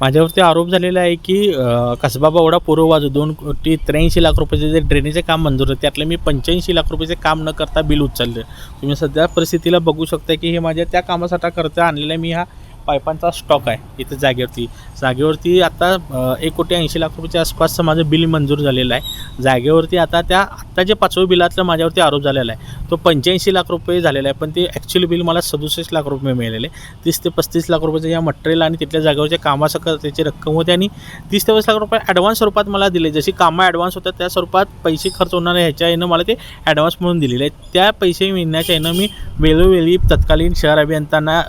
माझ्यावरती आरोप झालेला आहे की कसबा बावडा पूर्व बाजू दोन कोटी त्र्याऐंशी लाख रुपयाचे जे ड्रेनेजचे काम मंजूर आहे त्यातलं मी पंच्याऐंशी लाख रुपयाचे काम न करता बिल उचललं. तुम्ही सध्या परिस्थितीला बघू शकता की हे माझ्या त्या कामासाठी करता आणलेला मी हा पायपांचा स्टॉक आहे इथं जागेवरती. जागेवरती आता एक कोटी ऐंशी लाख रुपयाच्या आसपासचं माझं बिल मंजूर झालेलं आहे. जागेवरती आता त्या आत्ता जे पाचवं बिलातलं माझ्यावरती आरोप झालेला आहे तो पंच्याऐंशी लाख रुपये झालेला आहे. पण ते ॲक्च्युअली बिल मला सदुसष्ट लाख रुपये मिळालेले तीस ते पस्तीस लाख रुपयाचं या मटेरियल आणि तिथल्या जागेवरच्या कामासकट त्याची रक्कम होती आणि तीस ते पस्तीस लाख रुपये ॲडव्हान्स स्वरूपात मला दिले. जशी कामं ॲडव्हान्स होतात त्या स्वरूपात पैसे खर्च होणार ह्याच्या यानं मला ते ॲडव्हान्स म्हणून दिलेले आहेत. त्या पैसे मिळण्याच्या यानं मी वेळोवेळी तत्कालीन शहर अभियंत्यांना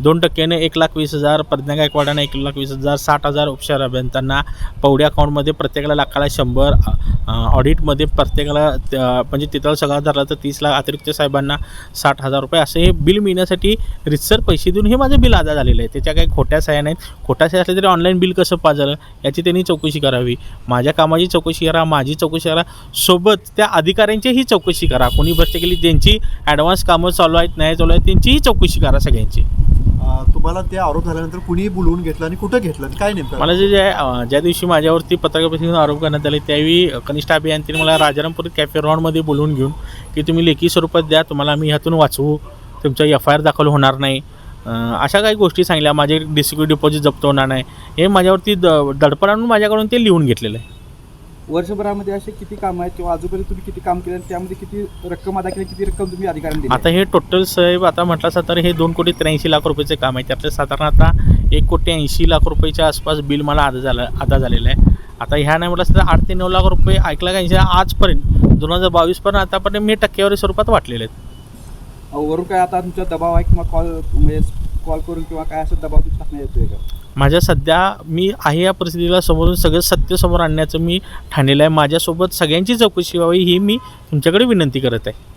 दोन टक्क्याने एक लाख वीस हजार प्रज्ञा गायकवाडांना एक लाख वीस हजार साठ हजार उपचार अभियंत्यांना पवड्या अकाउंटमध्ये प्रत्येकाला लाखाला शंभर ऑडिटमध्ये प्रत्येकाला त्या- म्हणजे तिथं सगळा धरला तर तीस लाख अतिरिक्त साहेबांना साठ हजार रुपये असे हे बिल मिळण्यासाठी रितसर पैसे देऊन हे माझं बिल अदा झालेलं आहे. त्याच्या काही खोट्या साह्या नाहीत. खोट्या साह्या असल्या तरी ऑनलाईन बिल कसं पास झालं याची त्यांनी चौकशी करावी. माझ्या कामाची चौकशी करा माझी चौकशी करा. सोबत त्या अधिकाऱ्यांचीही चौकशी करा. कोणी भ्रष्ट केली त्यांची ॲडव्हान्स कामं चालू आहेत नाही चालू आहेत त्यांचीही चौकशी करा सगळ्यांची. तुम्हाला ते आरोप झाल्यानंतर कुणीही बोलवून घेतलं आणि कुठं घेतलं आणि काय नेमकं? मला जे जे अं, ज्या दिवशी माझ्यावरती पत्रकार परिषदेतून आरोप करण्यात आले त्यावेळी कनिष्ठ अभियंत्याने मला राजारामपुरी कॅफे रॉनमध्ये बोलवून घेऊन की तुम्ही लेखी स्वरूपात द्या तुम्हाला आम्ही ह्यातून वाचवू तुमच्या एफ आय आर दाखल होणार नाही. अं, अशा काही गोष्टी सांगल्या माझे डिस्क्यू डिपॉझिट जप्त होणार नाही. हे माझ्यावरती द दडपण आणून माझ्याकडून ते लिहून घेतलेलं आहे. वर्षभरामध्ये असे किती काम आहेत किंवा आजूबाजू तुम्ही किती काम केलं आणि त्यामध्ये किती रक्कम अदा केली किती रक्कम तुम्ही अधिकाऱ्यांना दिली? आता हे टोटल साहेब आता म्हटलं असं तर हे दोन कोटी त्र्याऐंशी लाख रुपयाचे काम आहे. त्यातलं साधारण आता एक कोटी ऐंशी लाख रुपयाच्या आसपास बिल मला अदा झालं अदा झालेलं आहे. आता ह्या नाही म्हटलं तर आठ ते नऊ लाख रुपये ऐकला का ऐंशी आजपर्यंत दोन हजार बावीसपर्यंत आतापर्यंत मी टक्केवारी स्वरूपात वाटलेले आहेत. वरून काय आता तुमचा दबाव आहे किंवा कॉल म्हणजे कॉल करून किंवा काय असं दबाव टाकण्यात येतोय का? माझ्या सध्या मी आहे या परिस्थितीला समोरून सगळं सत्य समोर आणण्याचं मी ठाणलेलं आहे. माझ्यासोबत सगळ्यांची चौकशी व्हावी ही मी तुमच्याकडे विनंती करत आहे.